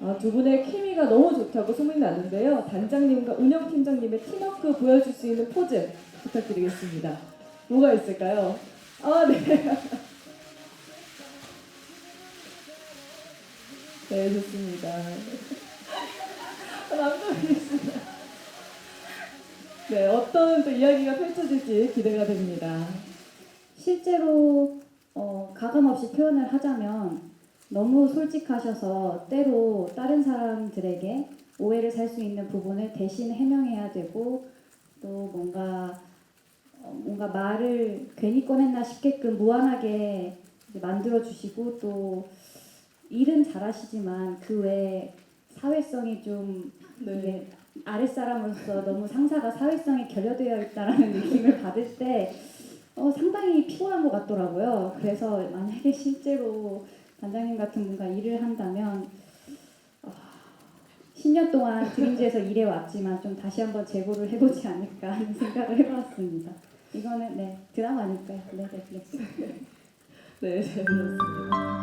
아, 두 분의 케미가 너무 좋다고 소문이 났는데요. 단장님과 운영팀장님의 팀워크 보여줄 수 있는 포즈 부탁드리겠습니다. 뭐가 있을까요? 아, 네. 네, 좋습니다. 아, 남자분이시다. 네, 어떤 또 이야기가 펼쳐질지 기대가 됩니다. 실제로 어, 가감 없이 표현을 하자면 너무 솔직하셔서 때로 다른 사람들에게 오해를 살 수 있는 부분을 대신 해명해야 되고 또 뭔가 어, 뭔가 말을 괜히 꺼냈나 싶게끔 무한하게 만들어 주시고 또 일은 잘하시지만 그 외에 사회성이 좀 네. 아랫사람으로서 너무 상사가 사회성이 결여되어 있다라는 느낌을 받을 때 어, 상당히 피곤한 것 같더라고요. 그래서 만약에 실제로 같은 분과 일을 한다면 어, 10년 동안 드림즈에서 일해왔지만 좀 다시 한번 재고를 해보지 않을까 하는 생각을 해봤습니다. 이거는 네 드라마니까요. 네, 네, 네. 들었습니다.